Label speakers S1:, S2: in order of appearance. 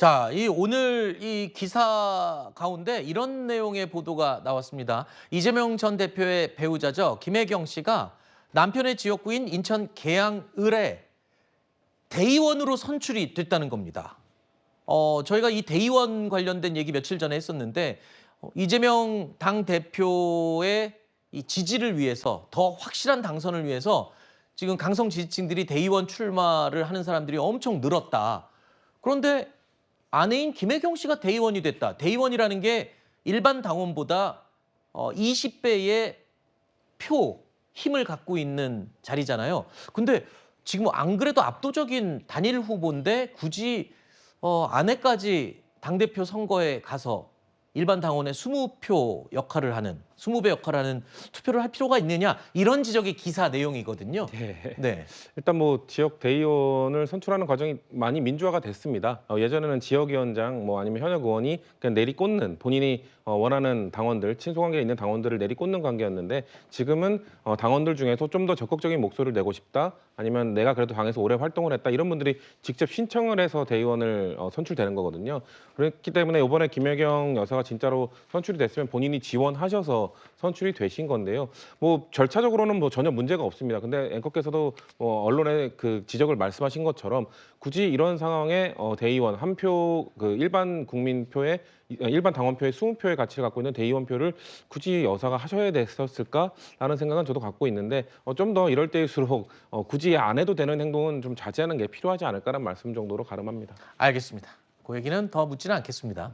S1: 자, 이 오늘 이 기사 가운데 이런 내용의 보도가 나왔습니다. 이재명 전 대표의 배우자죠. 김혜경 씨가 남편의 지역구인 인천 계양을에 대의원으로 선출이 됐다는 겁니다. 어, 저희가 이 대의원 관련된 얘기 며칠 전에 했었는데 어, 이재명 당 대표의 이 지지를 위해서 더 확실한 당선을 위해서 지금 강성 지지층들이 대의원 출마를 하는 사람들이 엄청 늘었다. 그런데 아내인 김혜경 씨가 대의원이 됐다. 대의원이라는 게 일반 당원보다 어, 20배의 표 힘을 갖고 있는 자리잖아요. 근데 지금 안 그래도 압도적인 단일 후보인데 굳이 어, 아내까지 당대표 선거에 가서 일반 당원의 20표 역할을 하는 20배 역할을 하는 투표를 할 필요가 있느냐 이런 지적이 기사 내용이거든요.
S2: 네.
S1: 네.
S2: 일단 뭐 지역 대의원을 선출하는 과정이 많이 민주화가 됐습니다. 어, 예전에는 지역위원장 뭐 아니면 현역 의원이 그냥 내리꽂는 본인이 어, 원하는 당원들 친소관계에 있는 당원들을 내리꽂는 관계였는데 지금은 어, 당원들 중에서 좀 더 적극적인 목소리를 내고 싶다 아니면 내가 그래도 당에서 오래 활동을 했다 이런 분들이 직접 신청을 해서 대의원을 어, 선출되는 거거든요. 그렇기 때문에 이번에 김혜경 여사가 진짜로 선출이 됐으면 본인이 지원하셔서 선출이 되신 건데요. 뭐 절차적으로는 뭐 전혀 문제가 없습니다. 근데 앵커께서도 뭐 언론에 그 지적을 말씀하신 것처럼 굳이 이런 상황에 어, 대의원 한 표 그 일반 국민표에 일반 당원표의 20표의 가치를 갖고 있는 대의원표를 굳이 여사가 하셔야 됐었을까라는 생각은 저도 갖고 있는데 어, 좀 더 이럴 때일수록 어, 굳이 안 해도 되는 행동은 좀 자제하는 게 필요하지 않을까라는 말씀 정도로 가름합니다.
S1: 알겠습니다. 그 얘기는 더 묻지는 않겠습니다.